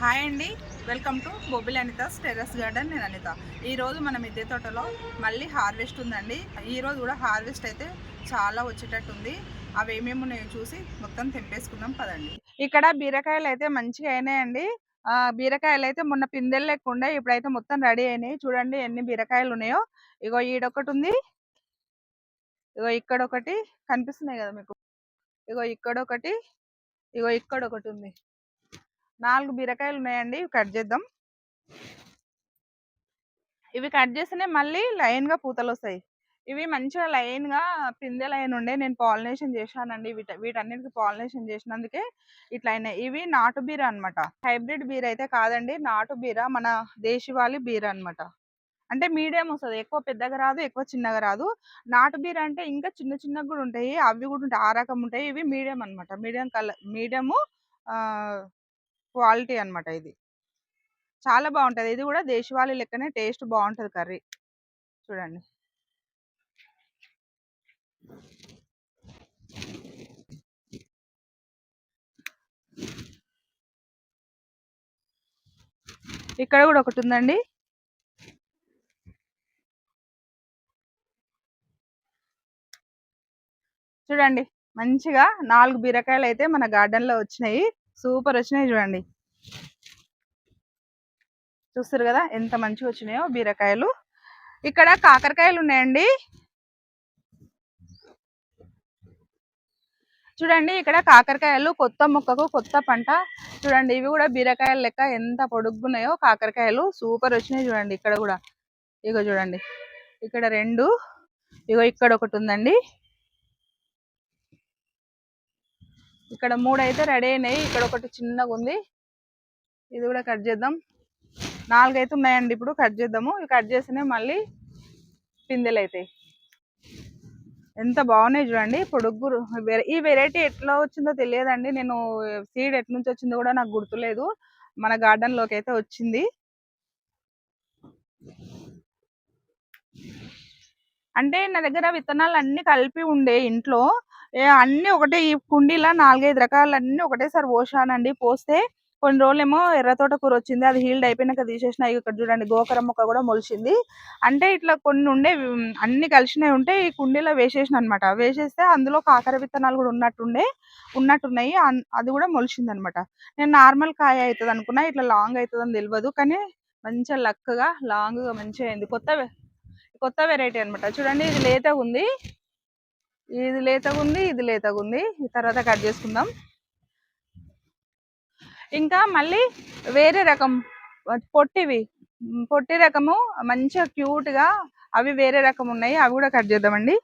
Hi అండి. Welcome to Bobbili Anitha terrace garden. నేను అనిత. ఈరోజు మన మిద్దె తోటలో మళ్ళీ హార్వెస్ట్ ఉందండి. ఈరోజు కూడా హార్వెస్ట్ అయితే చాలా వచ్చేటట్టు ఉంది అవి ఏమేమి ఉన్నాయో చూసి మొత్తం తెంపేసుకుందాం పదండి. ఇక్కడ బీరకాయలు అయితే మంచిగా అయినాయండి. బీరకాయలు అయితే మొన్న పిందెలు లేకుండా ఇప్పుడైతే మొత్తం రెడీ అయినాయి. చూడండి ఎన్ని బీరకాయలు ఉన్నాయో. ఇగో ఈడొకటి ఉంది. ఇగో ఇక్కడ ఒకటి కనిపిస్తున్నాయి కదా మీకు. ఇగో ఇక్కడ ఒకటి ఇగో ఇక్కడ ఒకటి ఉంది. నాలుగు బీరకాయలు ఉన్నాయండి. ఇవి కట్ చేద్దాం. ఇవి కట్ చేస్తేనే మళ్ళీ లైన్గా పూతలు వస్తాయి ఇవి మంచిగా లైన్గా పిందె లైన్ ఉండే నేను పాలినేషన్ చేశానండి. వీట వీటన్నిటికి పాలినేషన్ చేసినందుకే ఇట్లా అయినాయి. ఇవి నాటు బీర అన్నమాట. హైబ్రిడ్ బీర అయితే కాదండి. నాటు బీర మన దేశవాళి బీర అన్నమాట. అంటే మీడియం వస్తుంది. ఎక్కువ పెద్దగా రాదు ఎక్కువ చిన్నగా రాదు. నాటు బీర అంటే ఇంకా చిన్న చిన్నగా కూడా ఉంటాయి. అవి కూడా ఉంటాయి. ఆ రకం ఉంటాయి. ఇవి మీడియం అనమాట మీడియం కలర్ మీడియము క్వాలిటీ అన్నమాట ఇది. చాలా బాగుంటుంది. ఇది కూడా దేశవాళీ లెక్కనే టేస్ట్ బాగుంటది కర్రీ. చూడండి. ఇక్కడ కూడా ఒకటి ఉందండి. చూడండి. మంచిగా నాలుగు బీరకాయలు అయితే మన గార్డెన్లో వచ్చినాయి. సూపర్ వచ్చినాయి చూడండి. చూస్తారు కదా ఎంత మంచిగా వచ్చినాయో బీరకాయలు. ఇక్కడ కాకరకాయలు ఉన్నాయండి. చూడండి ఇక్కడ కాకరకాయలు కొత్త మొక్కకు కొత్త పంట. చూడండి ఇవి కూడా బీరకాయలు లెక్క ఎంత పొడుగున్నాయో కాకరకాయలు. సూపర్ వచ్చినాయి చూడండి ఇక్కడ కూడా. ఇగో చూడండి. ఇక్కడ రెండు ఇగో ఇక్కడ ఒకటి ఉందండి. ఇక్కడ మూడు అయితే రెడీ అయినాయి. ఇక్కడ ఒకటి చిన్నగా ఉంది. ఇది కూడా కట్ చేద్దాం. నాలుగు అయితే ఉన్నాయండి ఇప్పుడు. కట్ చేద్దాము. ఇవి కట్ చేస్తేనే మళ్ళీ పిందెలు అవుతాయి ఎంత బాగున్నాయి చూడండి. పొడుగు ఈ వెరైటీ ఎట్లా వచ్చిందో తెలియదండి. నేను సీడ్ ఎట్ నుంచి వచ్చిందో కూడా నాకు గుర్తులేదు. మన గార్డెన్లోకి అయితే వచ్చింది. అంటే నా దగ్గర విత్తనాలు అన్నీ కలిపి ఉండే ఇంట్లో. అన్ని ఒకటే. ఈ కుండీలా నాలుగైదు రకాలు అన్నీ ఒకటేసారి పోసానండి. పోస్తే కొన్ని రోజులేమో ఎర్రతోట కూర వచ్చింది. అది హీల్డ్ అయిపోయినాక తీసేసిన. ఇక్కడ చూడండి గోకర మొక్క కూడా మొలిచింది. అంటే ఇట్లా కొన్ని ఉండే అన్ని కలిసినవి ఉంటే ఈ కుండీలో వేసేసిన అనమాట వేసేస్తే అందులో కాకర విత్తనాలు కూడా ఉన్నట్టుండే ఉన్నట్టున్నాయి. అన్- అది కూడా మొలిచింది అనమాట నేను నార్మల్ కాయ అవుతుంది అనుకున్నా ఇట్లా లాంగ్ అవుతుందని తెలియదు కానీ మంచిగా లక్కగా లాంగ్గా మంచిగా అయింది. కొత్త కొత్త వెరైటీ అన్నమాట చూడండి ఇది లేతగా ఉంది. ఇది లేతగా ఉంది ఇది లేతగా ఉంది. తర్వాత కట్ చేసుకుందాం. ఇంకా మళ్ళీ వేరే రకం పొట్టివి. పొట్టి రకము మంచిగా క్యూట్గా అవి వేరే రకం ఉన్నాయి అవి కూడా కట్ చేద్దామండి.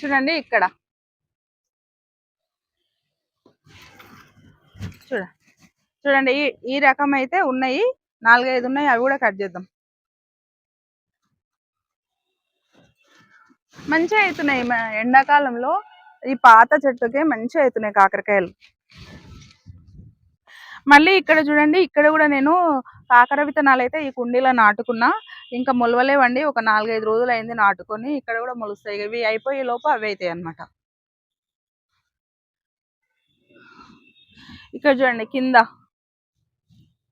చూడండి ఇక్కడ. చూడ చూడండి ఈ ఈ రకం అయితే ఉన్నాయి. నాలుగైదు ఉన్నాయి అవి కూడా కట్ చేద్దాం. మంచిగా అవుతున్నాయి ఎండాకాలంలో. ఈ పాత చెట్టుకే మంచిగా అవుతున్నాయి కాకరకాయలు. మళ్ళీ ఇక్కడ చూడండి ఇక్కడ కూడా నేను కాకర విత్తనాలు అయితే ఈ కుండీలో నాటుకున్నా. ఇంకా మొలవలేవండి ఒక నాలుగైదు రోజులు అయింది నాటుకొని ఇక్కడ కూడా మొలుస్తాయి. ఇవి అయిపోయే లోపు అవి అవుతాయి అన్నమాట. ఇక్కడ చూడండి కింద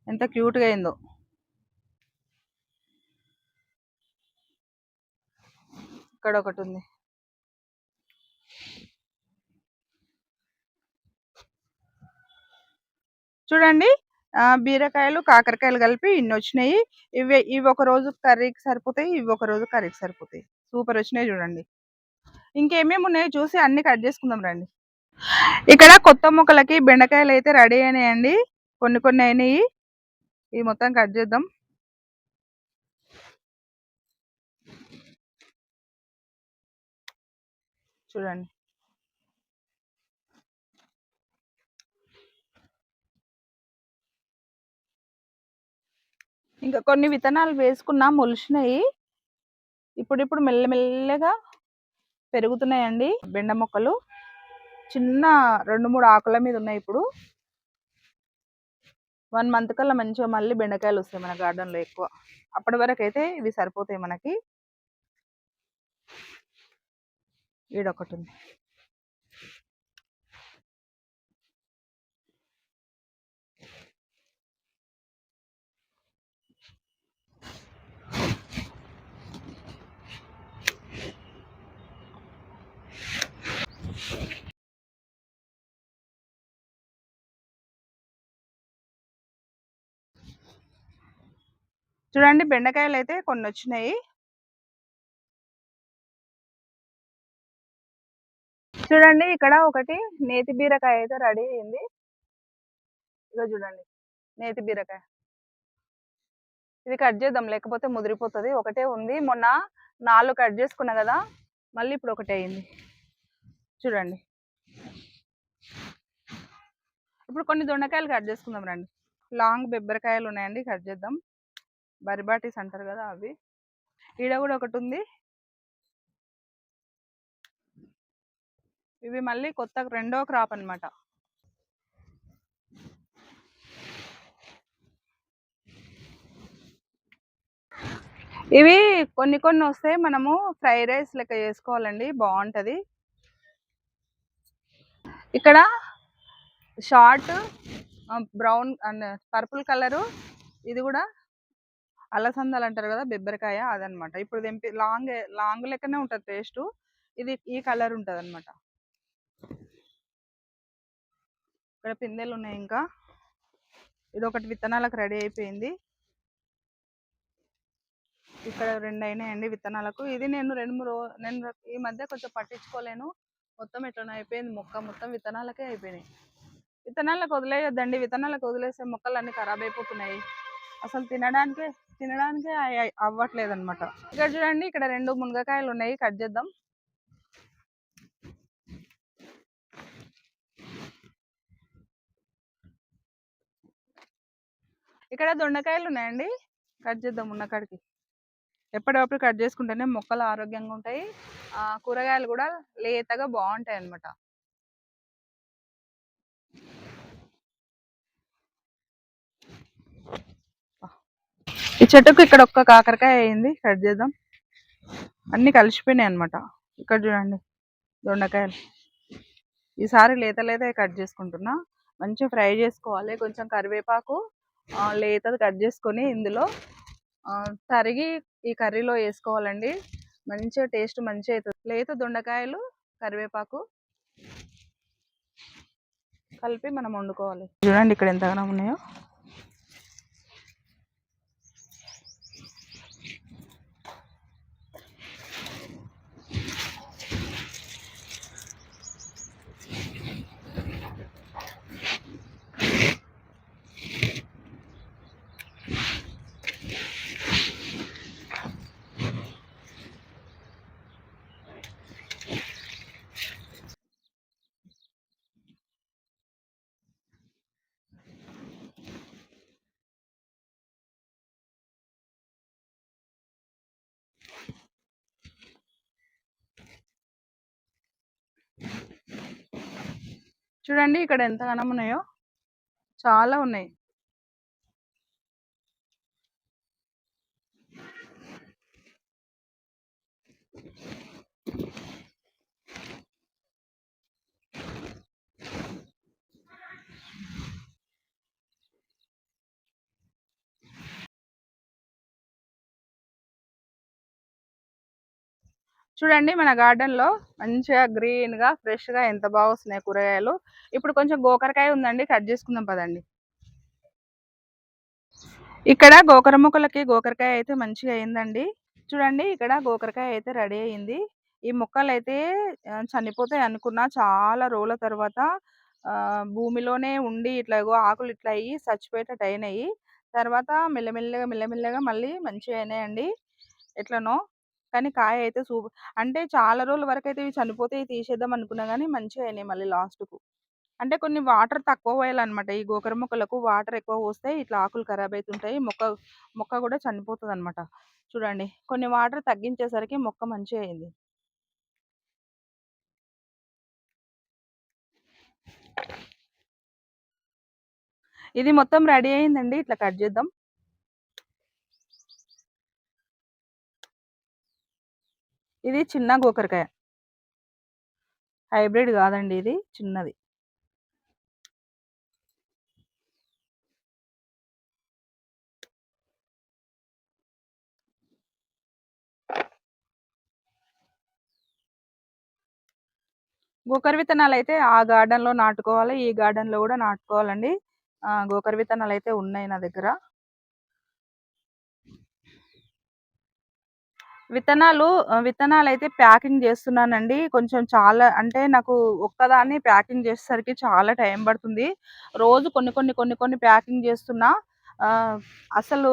ఎంత క్యూట్గా అయిందో. ఇక్కడ ఒకటి ఉంది. చూడండి బీరకాయలు కాకరకాయలు కలిపి ఇన్ని వచ్చినాయి. ఇవి ఇవి ఒక రోజు కర్రీకి సరిపోతాయి ఇవి ఒక రోజు కర్రీకి సరిపోతాయి. సూపర్ వచ్చినాయి చూడండి. ఇంకేమేమి ఉన్నాయో చూసి అన్ని కట్ చేసుకుందాం రండి. ఇక్కడ కొత్త మొక్కలకి బెండకాయలు అయితే రెడీ అయినాయండి. కొన్ని కొన్ని అయినాయి. ఇవి మొత్తం కట్ చేద్దాం. చూడండి. ఇంకా కొన్ని విత్తనాలు వేసుకున్నా మొలిచినాయి. ఇప్పుడిప్పుడు మెల్లమెల్లగా పెరుగుతున్నాయండి బెండ మొక్కలు. చిన్న రెండు మూడు ఆకుల మీద ఉన్నాయి ఇప్పుడు. వన్ మంత్ కల్లా మంచిగా మళ్ళీ బెండకాయలు వస్తాయి మన గార్డెన్లో లో ఎక్కువ. అప్పటి వరకు అయితే ఇవి సరిపోతాయి మనకి. ఈడొకటి ఉంది చూడండి బెండకాయలు అయితే కొన్ని వచ్చినాయి చూడండి ఇక్కడ ఒకటి నేతి బీరకాయ అయితే రెడీ అయింది. ఇదో చూడండి నేతి బీరకాయ. ఇది కట్ చేద్దాం లేకపోతే ముదిరిపోతుంది. ఒకటే ఉంది. మొన్న నాలుగు కట్ చేసుకున్నా కదా మళ్ళీ ఇప్పుడు ఒకటే అయింది. చూడండి. ఇప్పుడు కొన్ని దొండకాయలు కట్ చేసుకుందాం రండి. లాంగ్ బెబ్బరకాయలు ఉన్నాయండి కట్ చేద్దాం. బరిబాటీస్ అంటారు కదా అవి. ఈడ కూడా ఒకటి ఉంది ఇవి మళ్ళీ కొత్త రెండో క్రాప్ అనమాట ఇవి కొన్ని కొన్ని వస్తే మనము ఫ్రైడ్ రైస్ లెక్క చేసుకోవాలండి. బాగుంటుంది. ఇక్కడ short brown and purple colour. ఇది కూడా అలసందలు అంటారు కదా బెబ్బరికాయ అదనమాట. ఇప్పుడు తెంపి లాంగ్ లాంగ్ లెక్కనే ఉంటుంది టేస్ట్. ఇది ఈ కలర్ ఉంటుంది అనమాట ఇక్కడ పిందెలు ఉన్నాయి ఇంకా. ఇది ఒకటి విత్తనాలకు రెడీ అయిపోయింది. ఇక్కడ రెండు అయినాయండి విత్తనాలకు. ఇది నేను రెండు మూడు నేను ఈ మధ్య కొంచెం పట్టించుకోలేను. మొత్తం ఎట్లా అయిపోయింది. మొక్క మొత్తం విత్తనాలకే అయిపోయినాయి. విత్తనాలకు వదిలేయొద్దండి. విత్తనాలకు వదిలేస్తే మొక్కలు అన్నీ ఖరాబ్ అయిపోతున్నాయి. అసలు తినడానికే తినడానికి అవ్వట్లేదు అనమాట ఇక్కడ చూడండి ఇక్కడ రెండు మునగకాయలు ఉన్నాయి కట్ చేద్దాం. ఇక్కడ దొండకాయలు ఉన్నాయండి కట్ చేద్దాం ఉన్నకాడికి. ఎప్పటికప్పుడు కట్ చేసుకుంటేనే మొక్కలు ఆరోగ్యంగా ఉంటాయి. కూరగాయలు కూడా లేతగా బాగుంటాయి అన్నమాట చెట్టుకు ఇక్కడ ఒక్క కాకరకాయ అయింది. కట్ చేద్దాం. అన్నీ కలిసిపోయినాయి అనమాట ఇక్కడ చూడండి దొండకాయలు. ఈసారి లేత లేత కట్ చేసుకుంటున్నా. మంచిగా ఫ్రై చేసుకోవాలి. కొంచెం కరివేపాకు లేతది కట్ చేసుకొని ఇందులో తరిగి ఈ కర్రీలో వేసుకోవాలండి. మంచిగా టేస్ట్ మంచిగా అవుతుంది లేత దొండకాయలు కరివేపాకు కలిపి మనం వండుకోవాలి. చూడండి ఇక్కడ ఎంతగానో ఉన్నాయో. చూడండి ఇక్కడ ఎంత ఉన్నాయో చాలా ఉన్నాయి. చూడండి మన గార్డెన్లో మంచిగా గ్రీన్గా ఫ్రెష్గా ఎంత బాగా వస్తున్నాయి కూరగాయలు. ఇప్పుడు కొంచెం గోకరకాయ ఉందండి కట్ చేసుకుందాం పదండి. ఇక్కడ గోకర మొక్కలకి గోకరకాయ అయితే మంచిగా అయిందండి. చూడండి ఇక్కడ గోకరకాయ అయితే రెడీ అయింది. ఈ మొక్కలు అయితే చనిపోతాయి అనుకున్నా చాలా రోజుల తర్వాత భూమిలోనే ఉండి ఇట్లా ఆకులు ఇట్లా అయ్యి చచ్చిపోయేటట్టు అయినాయి. తర్వాత మెల్లమెల్లగా మెల్లమెల్లగా మళ్ళీ మంచిగా అయినాయండి. ఎట్లనో కానీ కాయ అయితే సూపర్ అంటే చాలా రోజుల వరకు అయితే ఇవి చనిపోతే తీసేద్దాం అనుకున్నా కానీ మంచిగా అయినాయి మళ్ళీ లాస్ట్కు. అంటే కొన్ని వాటర్ తక్కువ పోయాలన్నమాట. ఈ గోకర మొక్కలకు వాటర్ ఎక్కువ పోస్తే ఇట్లా ఆకులు ఖరాబ్ అవుతుంటాయి మొక్క మొక్క కూడా చనిపోతుంది అనమాట చూడండి. కొన్ని వాటర్ తగ్గించేసరికి మొక్క మంచిగా అయింది. ఇది మొత్తం రెడీ అయిందండి. ఇట్లా కట్ చేద్దాం. ఇది చిన్న గోకరకాయ. హైబ్రిడ్ కాదండి ఇది చిన్నది. గోకర విత్తనాలు అయితే ఆ గార్డెన్లో నాటుకోవాలి ఈ గార్డెన్లో కూడా నాటుకోవాలండి. గోకర విత్తనాలు అయితే ఉన్నాయి నా దగ్గర. విత్తనాలు విత్తనాలు అయితే ప్యాకింగ్ చేస్తున్నానండి. కొంచెం చాలా అంటే నాకు ఒక్కదాన్ని ప్యాకింగ్ చేసేసరికి చాలా టైం పడుతుంది. రోజు కొన్ని కొన్ని కొన్ని కొన్ని ప్యాకింగ్ చేస్తున్నా అసలు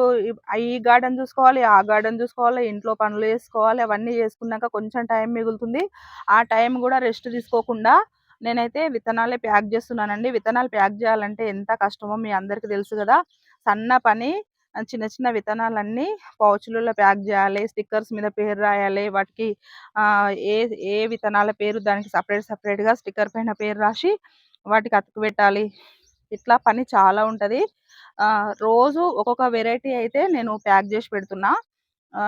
ఈ గార్డెన్ చూసుకోవాలి ఆ గార్డెన్ చూసుకోవాలి ఇంట్లో పనులు చేసుకోవాలి అవన్నీ చేసుకున్నాక కొంచెం టైం మిగులుతుంది. ఆ టైం కూడా రెస్ట్ తీసుకోకుండా నేనైతే విత్తనాలే ప్యాక్ చేస్తున్నానండి. విత్తనాలు ప్యాక్ చేయాలంటే ఎంత కష్టమో మీ అందరికీ తెలుసు కదా. సన్న పని చిన్న చిన్న విత్తనాలన్నీ పౌచులలో ప్యాక్ చేయాలి స్టిక్కర్స్ మీద పేరు రాయాలి వాటికి ఏ ఏ విత్తనాల పేరు దానికి సపరేట్ సపరేట్గా స్టిక్కర్ పైన పేరు రాసి వాటికి అతుకు పెట్టాలి. ఇట్లా పని చాలా ఉంటుంది. రోజు ఒక్కొక్క వెరైటీ అయితే నేను ప్యాక్ చేసి పెడుతున్నా.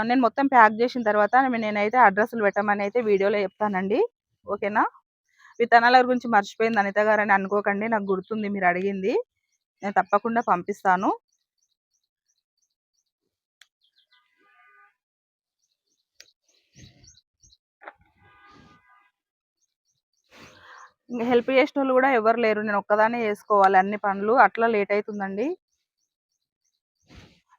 నేను మొత్తం ప్యాక్ చేసిన తర్వాత నేనైతే అడ్రస్లు పెట్టమని అయితే వీడియోలో చెప్తానండి. ఓకేనా? విత్తనాల గురించి మర్చిపోయింది అనిత గారు అని అనుకోకండి నాకు గుర్తుంది మీరు అడిగింది. నేను తప్పకుండా పంపిస్తాను. హెల్ప్ చేసిన వాళ్ళు కూడా ఎవరు లేరు. నేను ఒక్కదానే చేసుకోవాలి అన్ని పనులు. అట్లా లేట్ అవుతుందండి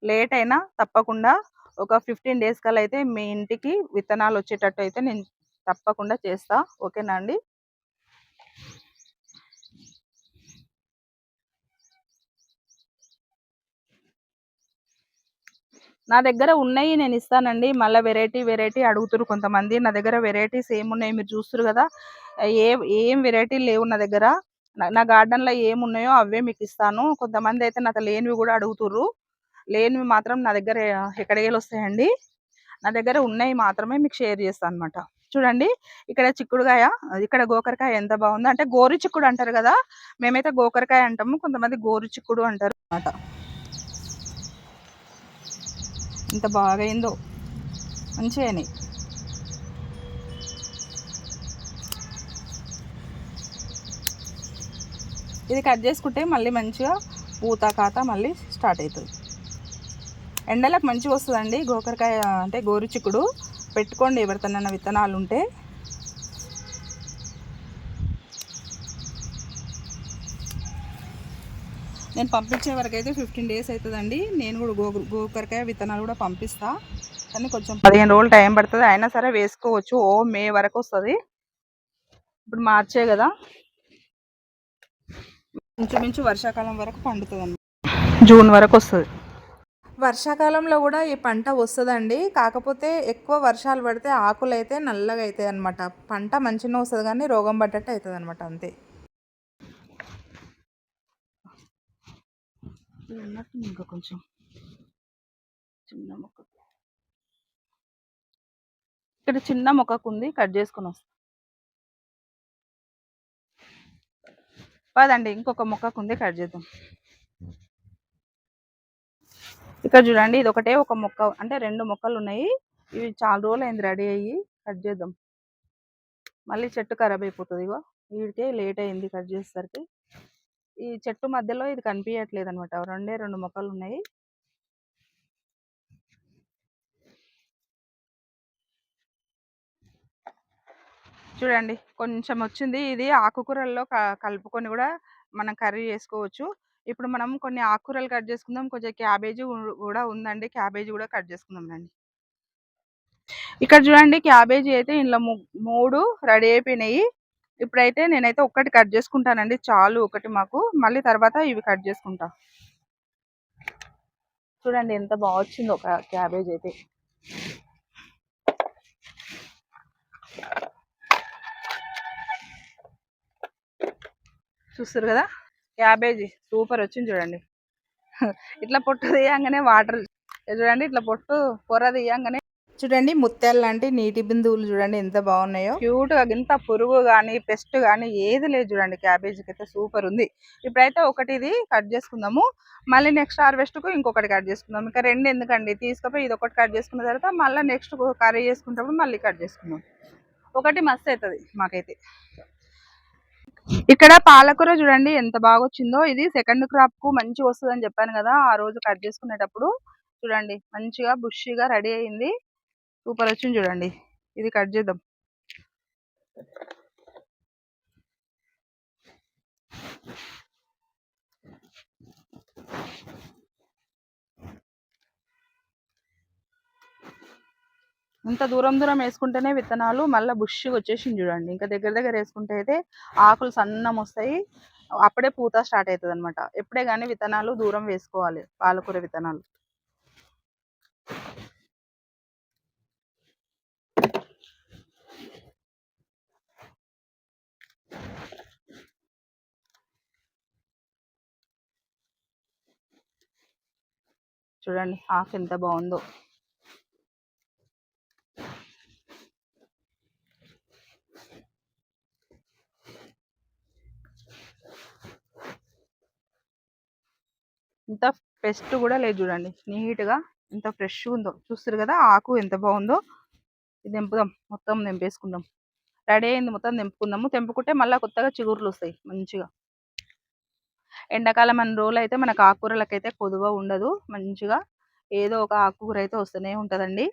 లేట్ అయినా తప్పకుండా ఒక ఫిఫ్టీన్ డేస్ కల్లా అయితే మీ ఇంటికి విత్తనాలు వచ్చేటట్టు అయితే నేను తప్పకుండా చేస్తా. ఓకేనా అండి? నా దగ్గర ఉన్నాయి నేను ఇస్తానండి. మళ్ళీ వెరైటీ వెరైటీ అడుగుతురు కొంతమంది. నా దగ్గర వెరైటీస్ ఏమున్నాయి మీరు చూస్తారు కదా. ఏ ఏం వెరైటీ లేవు నా దగ్గర. నా గార్డెన్లో ఏమున్నాయో అవే మీకు ఇస్తాను. కొంతమంది అయితే నాతో లేనివి కూడా అడుగుతుర్రు. లేనివి మాత్రం నా దగ్గర ఎక్కడికి వస్తాయండి. నా దగ్గర ఉన్నాయి మాత్రమే మీకు షేర్ చేస్తాను అనమాట చూడండి ఇక్కడ చిక్కుడుకాయ ఇక్కడ గోకరకాయ ఎంత బాగుందో. అంటే గోరు చిక్కుడు అంటారు కదా. మేమైతే గోకరకాయ అంటాము కొంతమంది గోరు చిక్కుడు అంటారు అనమాట ఇంత బాగా అయిందో మంచిగానే ఇది కట్ చేసుకుంటే మళ్ళీ మంచిగా పూత కాత మళ్ళీ స్టార్ట్ అవుతుంది ఎండలకు మంచిగా వస్తుందండి. గోకరకాయ అంటే గోరు చిక్కుడు పెట్టుకోండి ఎవరితోనైనా విత్తనాలు ఉంటే నేను పంపించే వరకు అయితే ఫిఫ్టీన్ డేస్ అవుతుందండి నేను కూడా గో గోకరకాయ విత్తనాలు కూడా పంపిస్తా. కానీ కొంచెం పదిహేను రోజులు టైం పడుతుంది. అయినా సరే వేసుకోవచ్చు. ఓ మే వరకు వస్తుంది. ఇప్పుడు మార్చే కదా. ఇంచుమించు వర్షాకాలం వరకు పండుతుంది జూన్ వరకు వస్తుంది. వర్షాకాలంలో కూడా ఈ పంట వస్తుందండి. కాకపోతే ఎక్కువ వర్షాలు పడితే ఆకులు అయితే నల్లగా అవుతాయి అనమాట పంట మంచిగా వస్తుంది కానీ రోగం పడ్డట్టు అవుతుంది అనమాట అంతే. ఇంకా కొంచెం చిన్న మొక్క. ఇక్కడ చిన్న మొక్కకు ఉంది కట్ చేసుకుని వస్తా. పదండి ఇంకొక మొక్కకు ఉంది కట్ చేద్దాం. ఇక్కడ చూడండి ఇది ఒకటే ఒక మొక్క అంటే రెండు మొక్కలు ఉన్నాయి. ఇవి చాలా రోజులు అయింది రెడీ అయ్యి కట్ చేద్దాం. మళ్ళీ చెట్టు ఖరాబ్ అయిపోతుంది ఇగో. వీడికే లేట్ అయింది కట్ చేసేసరికి. ఈ చెట్టు మధ్యలో ఇది కనిపించట్లేదు అనమాట రెండే రెండు మొక్కలు ఉన్నాయి చూడండి కొంచెం వచ్చింది. ఇది ఆకుకూరల్లో కలుపుకొని కూడా మనం కర్రీ చేసుకోవచ్చు. ఇప్పుడు మనం కొన్ని ఆకుకూరలు కట్ చేసుకుందాం. కొంచెం క్యాబేజీ కూడా ఉందండి. క్యాబేజీ కూడా కట్ చేసుకుందాం అండి ఇక్కడ చూడండి క్యాబేజీ అయితే ఇందులో మూడు రెడీ అయిపోయినాయి. ఇప్పుడైతే నేనైతే ఒక్కటి కట్ చేసుకుంటానండి. చాలు ఒకటి మాకు. మళ్ళీ తర్వాత ఇవి కట్ చేసుకుంటా. చూడండి ఎంత బాగా వచ్చిందో ఒక క్యాబేజ్ అయితే. చూస్తారు కదా? క్యాబేజీ సూపర్ వచ్చింది చూడండి. ఇట్లా పొట్టు తీయంగానే వాటర్ చూడండి ఇట్లా పొట్టు పొర తీయంగానే చూడండి ముత్యాలు లాంటి నీటి బిందువులు చూడండి ఎంత బాగున్నాయో. క్యూట్ ఇంత పురుగు కానీ పెస్ట్ కానీ ఏది లేదు చూడండి క్యాబేజీకి అయితే సూపర్ ఉంది. ఇప్పుడైతే ఒకటి ఇది కట్ చేసుకుందాము. మళ్ళీ నెక్స్ట్ హార్వెస్ట్కు ఇంకొకటి కట్ చేసుకుందాం. ఇంకా రెండు ఎందుకండి? తీసుకుపోయి ఇది ఒకటి కట్ చేసుకున్న తర్వాత మళ్ళీ నెక్స్ట్ కర్రీ చేసుకుంటప్పుడు మళ్ళీ కట్ చేసుకుందాం. ఒకటి మస్తు అవుతుంది మాకైతే. ఇక్కడ పాలకూర చూడండి ఎంత బాగా వచ్చిందో ఇది సెకండ్ క్రాప్కు మంచిగా వస్తుంది అని చెప్పాను కదా ఆ రోజు కట్ చేసుకునేటప్పుడు. చూడండి మంచిగా బుష్గా రెడీ అయింది. సూపర్ వచ్చింది చూడండి. ఇది కట్ చేద్దాం. ఇంత దూరం దూరం వేసుకుంటేనే విత్తనాలు మళ్ళీ బుష్గా వచ్చేసింది చూడండి. ఇంకా దగ్గర దగ్గర వేసుకుంటే అయితే ఆకులు సన్నం వస్తాయి. అప్పుడే పూత స్టార్ట్ అవుతుంది అనమాట ఎప్పుడే కానీ విత్తనాలు దూరం వేసుకోవాలి. పాలకూర విత్తనాలు. చూడండి ఆకు ఎంత బాగుందో. ఇంత పెస్ట్ కూడా లేదు చూడండి నీట్గా ఎంత ఫ్రెష్గా ఉందో. చూస్తారు కదా ఆకు ఎంత బాగుందో. ఇది తెంపుదాం మొత్తం నింపేసుకుందాం రెడీ అయింది మొత్తం నింపుకుందాము తెంపుకుంటే మళ్ళీ కొత్తగా చిగురులు వస్తాయి మంచిగా. ఎండాకాలం అన్ని రోజులు అయితే మనకు ఆకుకూరలకైతే కొదువ ఉండదు. మంచిగా ఏదో ఒక ఆకుకూర అయితే వస్తూనే ఉంటుందండి.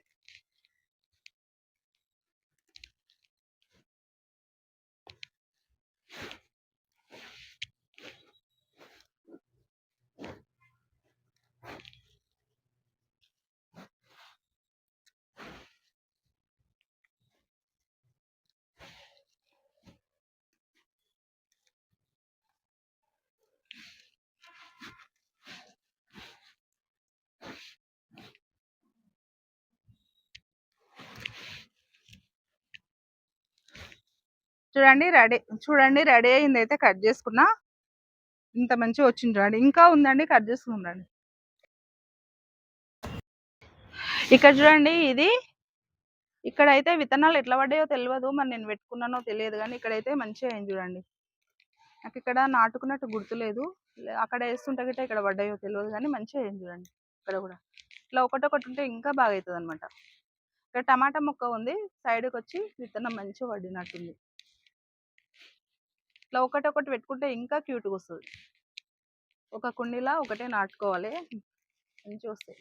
చూడండి రెడీ చూడండి రెడీ అయింది అయితే కట్ చేసుకున్నా. ఇంత మంచిగా వచ్చింది చూడండి ఇంకా ఉందండి కట్ చేసుకుందండి ఇక్కడ చూడండి ఇది. ఇక్కడైతే విత్తనాలు ఎట్లా పడ్డాయో తెలియదు మరి నేను పెట్టుకున్నానో తెలియదు కానీ ఇక్కడైతే మంచిగా అయింది చూడండి. నాకు ఇక్కడ నాటుకున్నట్టు గుర్తులేదు. అక్కడ వేస్తుంటే గిట్ట ఇక్కడ పడ్డాయో తెలియదు కానీ మంచిగా అయింది చూడండి ఇక్కడ కూడా. ఇట్లా ఒకటొకటి ఉంటే ఇంకా బాగా అవుతుంది అనమాట ఇక్కడ టమాటా మొక్క ఉంది. సైడ్కి వచ్చి విత్తనం మంచిగా పడినట్టుంది. ఇట్లా ఒకటి ఒకటి పెట్టుకుంటే ఇంకా క్యూట్గా వస్తుంది. ఒక కుండీలా ఒకటే నాటుకోవాలి. మంచిగా వస్తాయి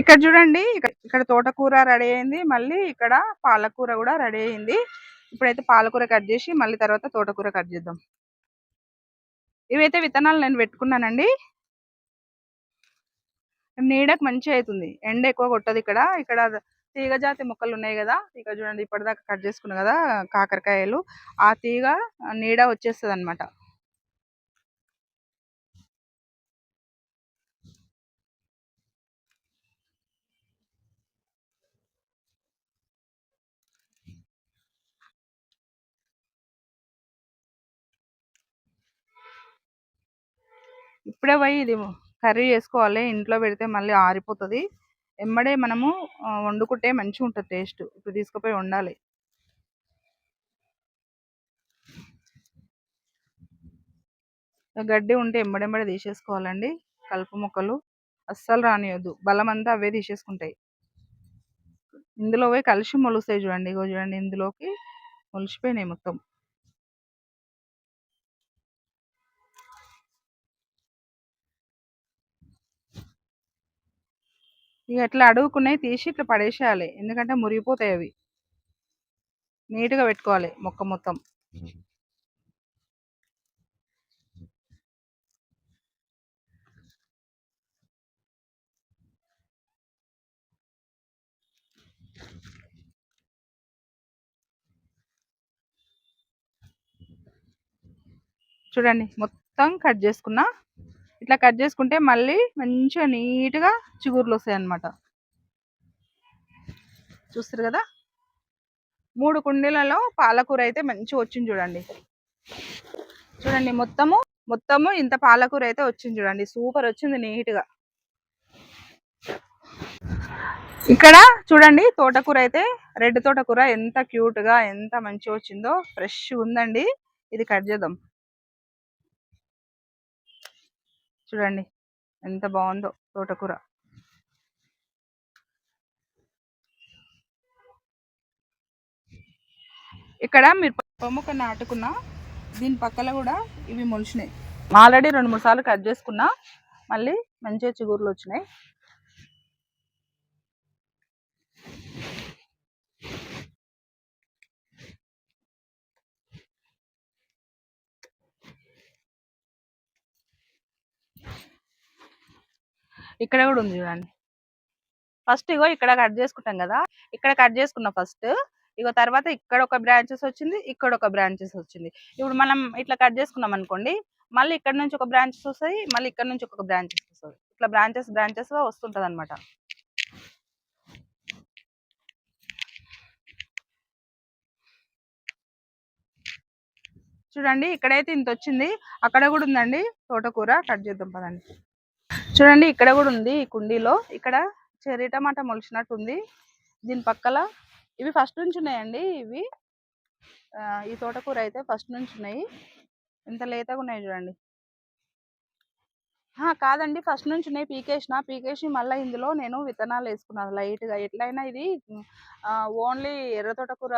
ఇక్కడ చూడండి ఇక్కడ తోటకూర రెడీ అయింది. మళ్ళీ ఇక్కడ పాలకూర కూడా రెడీ అయింది. ఇప్పుడైతే పాలకూర కట్ చేసి మళ్ళీ తర్వాత తోటకూర కట్ చేద్దాం. ఇవైతే విత్తనాలు నేను పెట్టుకున్నానండి. నీడకు మంచిగా అవుతుంది. ఎండ ఎక్కువ కొట్టదు ఇక్కడ. ఇక్కడ తీగ జాతి మొక్కలు ఉన్నాయి కదా. ఇక్కడ చూడండి ఇప్పటిదాకా కట్ చేసుకున్నాం కదా కాకరకాయలు. ఆ తీగ నీడ వచ్చేస్తుంది అనమాట ఇప్పుడే పోయి ఇది కర్రీ చేసుకోవాలి. ఇంట్లో పెడితే మళ్ళీ ఆరిపోతుంది. ఎమ్మడే మనము వండుకుంటే మంచిగా ఉంటుంది టేస్ట్. ఇప్పుడు తీసుకుపోయి వండాలి. గడ్డి ఉంటే ఎమ్మడెమ్మడే తీసేసుకోవాలండి. కలుపు మొక్కలు అస్సలు రానియద్దు. బలం అంతా అవే తీసేసుకుంటాయి. ఇందులో పోయి కలిసి మొలుస్తాయి చూడండి. ఇగో చూడండి ఇందులోకి మొలిచిపోయినాయి మొత్తం. ఇక ఇట్లా అడుగుకున్నాయి తీసి ఇట్లా పడేసేయాలి. ఎందుకంటే మురిగిపోతాయి అవి. నీట్గా పెట్టుకోవాలి మొక్క మొత్తం. చూడండి మొత్తం కట్ చేసుకున్నా ఇట్లా కట్ చేసుకుంటే మళ్ళీ మంచిగా నీట్గా చిగుర్లు వస్తాయి అన్నమాట చూస్తారు కదా? మూడు కుండీలలో పాలకూర అయితే మంచిగా వచ్చింది చూడండి. చూడండి మొత్తము మొత్తము ఇంత పాలకూర అయితే వచ్చింది చూడండి. సూపర్ వచ్చింది నీట్గా. ఇక్కడ చూడండి తోటకూర అయితే రెడ్ తోటకూర ఎంత క్యూట్గా ఎంత మంచిగా వచ్చిందో ఫ్రెష్ ఉందండి. ఇది కట్ చేద్దాం. చూడండి ఎంత బాగుందో తోటకూర. ఇక్కడ మీరు పొమ్మక నాటుకున్న దీని పక్కల కూడా ఇవి మొలిచినాయి. ఆల్రెడీ రెండు మూడు సార్లు కట్ చేసుకున్నా మళ్ళీ మంచిగా చిగుర్లు వచ్చినాయి. ఇక్కడ కూడా ఉంది చూడండి. ఫస్ట్ ఇగో ఇక్కడ కట్ చేసుకుంటాం కదా ఇక్కడ కట్ చేసుకున్నాం ఫస్ట్ ఇగో తర్వాత ఇక్కడ ఒక బ్రాంచెస్ వచ్చింది ఇక్కడ ఒక బ్రాంచెస్ వచ్చింది. ఇప్పుడు మనం ఇట్లా కట్ చేసుకున్నాం అనుకోండి మళ్ళీ ఇక్కడ నుంచి ఒక బ్రాంచెస్ వస్తాయి మళ్ళీ ఇక్కడ నుంచి ఒక బ్రాంచెస్ వస్తుంది ఇట్లా బ్రాంచెస్ బ్రాంచెస్ వస్తుంటది అనమాట చూడండి ఇక్కడైతే ఇంత వచ్చింది. అక్కడ కూడా ఉందండి తోటకూర. కట్ చేద్దాం పదండి. చూడండి ఇక్కడ కూడా ఉంది ఈ కుండీలో. ఇక్కడ చెర్రీ టమాటా మొలిచినట్టు ఉంది దీని పక్కల ఇవి ఫస్ట్ నుంచి ఉన్నాయండి ఇవి. ఈ తోటకూర అయితే ఫస్ట్ నుంచి ఉన్నాయి. ఇంత లేతగా ఉన్నాయి చూడండి. కాదండి ఫస్ట్ నుంచి ఉన్నాయి. పీకేసిన పీకేసి మళ్ళీ ఇందులో నేను విత్తనాలు వేసుకున్నాను లైట్గా. ఎట్లయినా ఇది ఓన్లీ ఎర్ర తోటకూర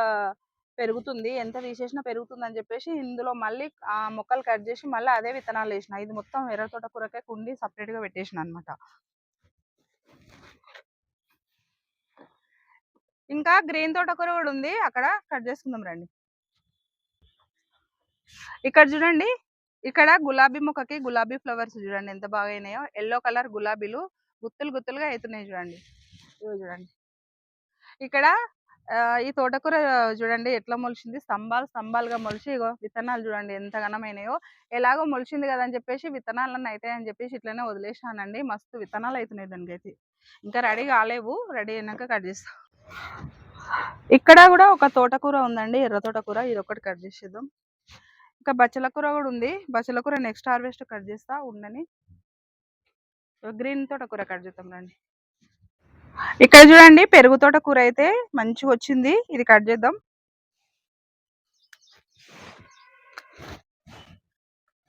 పెరుగుతుంది. ఎంత తీసేసినా పెరుగుతుంది అని చెప్పేసి ఇందులో మళ్ళీ ఆ మొక్కలు కట్ చేసి మళ్ళీ అదే విత్తనాలు వేసిన. ఇది మొత్తం ఎర్ర తోటకూరకే కుండి సపరేట్గా పెట్టేసిన అనమాట ఇంకా గ్రీన్ తోటకూర కూడా ఉంది. అక్కడ కట్ చేసుకుందాం రండి. ఇక్కడ చూడండి. ఇక్కడ గులాబీ మొక్కకి గులాబీ ఫ్లవర్స్ చూడండి ఎంత బాగా అయినాయో ఎల్లో కలర్ గులాబీలు గుత్తులు గుత్తులుగా అవుతున్నాయి చూడండి. చూడండి. ఇక్కడ ఈ తోటకూర చూడండి ఎట్లా మొలిచింది? స్తంభాలు స్తంభాలుగా మొలిచి ఇగో విత్తనాలు చూడండి ఎంత ఘనమైనయో. ఎలాగో మొలిచింది కదా అని చెప్పేసి విత్తనాలన్నీ అవుతాయి అని చెప్పేసి ఇట్లనే వదిలేసానండి మస్తు విత్తనాలు అవుతున్నాయి దానికైతే. ఇంకా రెడీ కాలేవు. రెడీ అయినాక కట్ చేస్తాం. ఇక్కడ కూడా ఒక తోటకూర ఉందండి. ఎర్ర తోటకూర. ఇది ఒకటి కట్ చేసేద్దాం. ఇంకా బచ్చల కూర కూడా ఉంది. బచ్చల కూర నెక్స్ట్ హార్వెస్ట్ కట్ చేస్తా. ఉండని. గ్రీన్ తోటకూర కట్ చేద్దాం రండి. ఇక్కడ చూడండి పెరుగు తోట కూర అయితే మంచిగా వచ్చింది. ఇది కట్ చేద్దాం.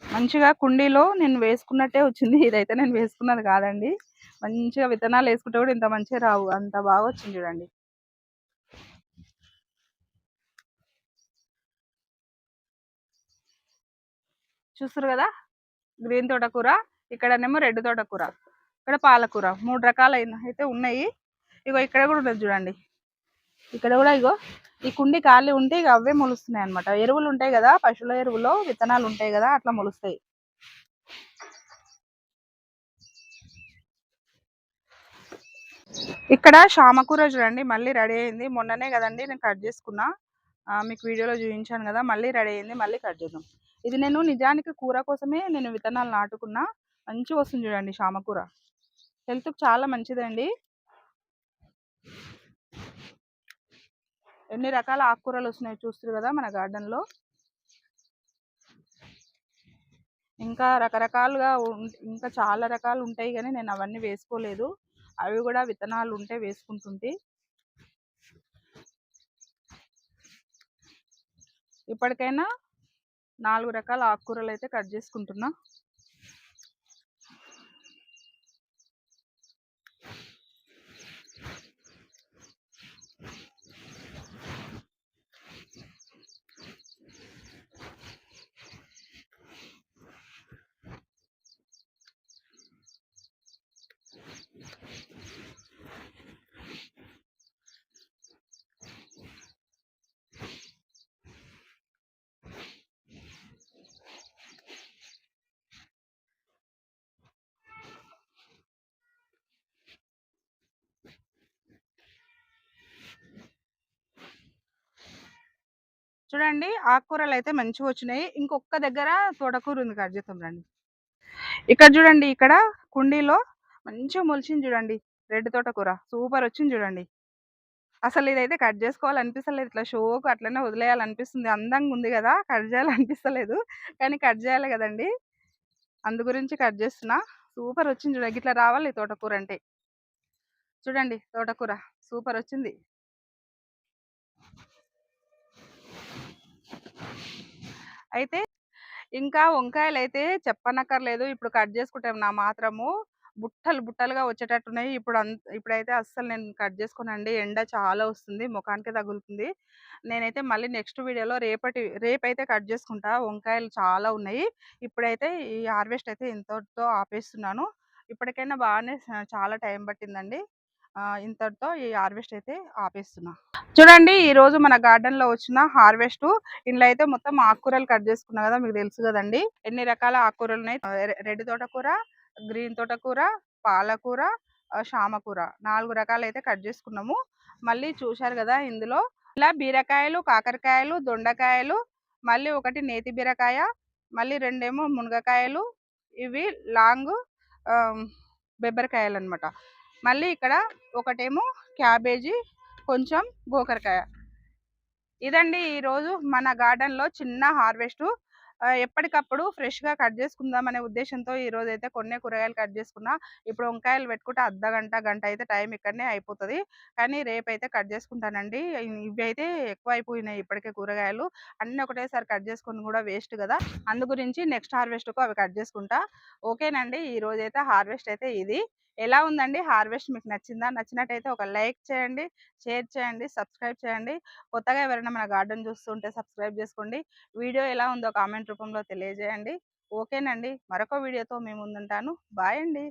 మంచిగా కుండీలో నేను వేసుకున్నట్టే వచ్చింది. ఇదైతే నేను వేసుకున్నది కాదండి. మంచిగా విత్తనాలు వేసుకుంటే కూడా ఇంత మంచిగా రావు. అంత బాగా వచ్చింది చూడండి. చూస్తారు కదా? గ్రీన్ తోటకూర ఇక్కడనేమో రెడ్ తోటకూర ఇక్కడ పాలకూర. మూడు రకాలైన అయితే ఉన్నాయి. ఇగో ఇక్కడ కూడా ఉండదు చూడండి. ఇక్కడ కూడా ఇగో ఈ కుండి ఖాళీ ఉంటే ఇక అవే మొలుస్తున్నాయి అనమాట ఎరువులు ఉంటాయి కదా పశువుల ఎరువులో విత్తనాలు ఉంటాయి కదా అట్లా మొలుస్తాయి. ఇక్కడ శామకూర చూడండి మళ్ళీ రెడీ అయింది. మొన్ననే కదండి నేను కట్ చేసుకున్నా. మీకు వీడియోలో చూపించాను కదా మళ్ళీ రెడీ అయింది మళ్ళీ కట్ చేద్దాం. ఇది నేను నిజానికి కూర కోసమే నేను విత్తనాలు నాటుకున్నా. మంచిగా వస్తుంది చూడండి శామకూర హెల్త్కి చాలా మంచిదండి. ఎన్ని రకాల ఆకుకూరలు వస్తున్నాయి చూస్తారు కదా మన గార్డెన్లో. ఇంకా రకరకాలుగా ఇంకా చాలా రకాలు ఉంటాయి కానీ నేను అవన్నీ వేసుకోలేదు. అవి కూడా విత్తనాలు ఉంటే వేసుకుంటుంది ఇప్పటికైనా నాలుగు రకాల ఆకుకూరలు అయితే కట్ చేసుకుంటున్నా. చూడండి ఆకుకూరలు అయితే మంచిగా వచ్చినాయి. ఇంకొక దగ్గర తోటకూర ఉంది కట్ రండి. ఇక్కడ చూడండి ఇక్కడ కుండీలో మంచిగా మొలిచింది చూడండి రెడ్ తోటకూర. సూపర్ వచ్చింది చూడండి. అసలు ఇదైతే కట్ చేసుకోవాలనిపిస్తలేదు. ఇట్లా షోకు అట్లనే వదిలేయాలనిపిస్తుంది. అందంగా ఉంది కదా కట్ చేయాలనిపిస్తలేదు. కానీ కట్ చేయాలి కదండి. అందు గురించి కట్ చేస్తున్నా. సూపర్ వచ్చింది చూడండి. ఇట్లా రావాలి తోటకూర అంటే. చూడండి తోటకూర. సూపర్ వచ్చింది. అయితే ఇంకా వంకాయలు అయితే చెప్పనక్కర్లేదు. ఇప్పుడు కట్ చేసుకుంటాం నా మాత్రము బుట్టలు బుట్టలుగా వచ్చేటట్టున్నాయి. ఇప్పుడు అంత ఇప్పుడైతే అస్సలు నేను కట్ చేసుకోనండి. ఎండ చాలా వస్తుంది. ముఖానికి తగులుతుంది. నేనైతే మళ్ళీ నెక్స్ట్ వీడియోలో రేపటి రేపైతే కట్ చేసుకుంటా. వంకాయలు చాలా ఉన్నాయి. ఇప్పుడైతే ఈ హార్వెస్ట్ అయితే ఇంతతో ఆపేస్తున్నాను. ఇప్పటికైనా బాగానే చాలా టైం పట్టిందండి. ఇంతటితో ఈ హార్వెస్ట్ అయితే ఆపేస్తున్నా. చూడండి ఈ రోజు మన గార్డెన్లో వచ్చిన హార్వెస్ట్ ఇంట్లో అయితే మొత్తం ఆకుకూరలు కట్ చేసుకున్నా కదా మీకు తెలుసు కదండి. ఎన్ని రకాల ఆకుకూరలు ఉన్నాయి రెడ్ తోటకూర గ్రీన్ తోటకూర పాలకూర శామకూర నాలుగు రకాలు అయితే కట్ చేసుకున్నాము. మళ్ళీ చూశారు కదా ఇందులో ఇలా బీరకాయలు కాకరకాయలు దొండకాయలు మళ్ళీ ఒకటి నేతి బీరకాయ మళ్ళీ రెండేమో మునగకాయలు ఇవి లాంగ్ బెబ్బరికాయలు అనమాట మళ్ళీ ఇక్కడ ఒకటేమో క్యాబేజీ కొంచెం గోకరకాయ. ఇదండి ఈరోజు మన గార్డెన్లో చిన్న హార్వెస్ట్. ఎప్పటికప్పుడు ఫ్రెష్గా కట్ చేసుకుందాం అనే ఉద్దేశంతో ఈరోజు అయితే కొన్ని కూరగాయలు కట్ చేసుకున్నా. ఇప్పుడు వంకాయలు పెట్టుకుంటే అర్ధ గంట గంట అయితే టైం ఇక్కడనే అయిపోతుంది. కానీ రేపు అయితే కట్ చేసుకుంటానండి. ఇవి అయితే ఎక్కువ అయిపోయినాయి ఇప్పటికే కూరగాయలు. అన్నీ ఒకటేసారి కట్ చేసుకుని కూడా వేస్ట్ కదా. అందు గురించి నెక్స్ట్ హార్వెస్ట్కు అవి కట్ చేసుకుంటా. ఓకేనండి ఈ రోజు అయితే హార్వెస్ట్ అయితే ఇది. ఎలా ఉందండి? హార్వెస్ట్ మీకు నచ్చిందా? నచ్చినట్టయితే ఒక లైక్ చేయండి షేర్ చేయండి సబ్స్క్రైబ్ చేయండి. కొత్తగా ఎవరైనా మన గార్డెన్ చూస్తుంటే సబ్స్క్రైబ్ చేసుకోండి. వీడియో ఎలా ఉందో కామెంట్ రూపంలో తెలియజేయండి. ఓకేనండి. మరొక వీడియోతో మేము ముందుంటాను. బాయ్ అండి.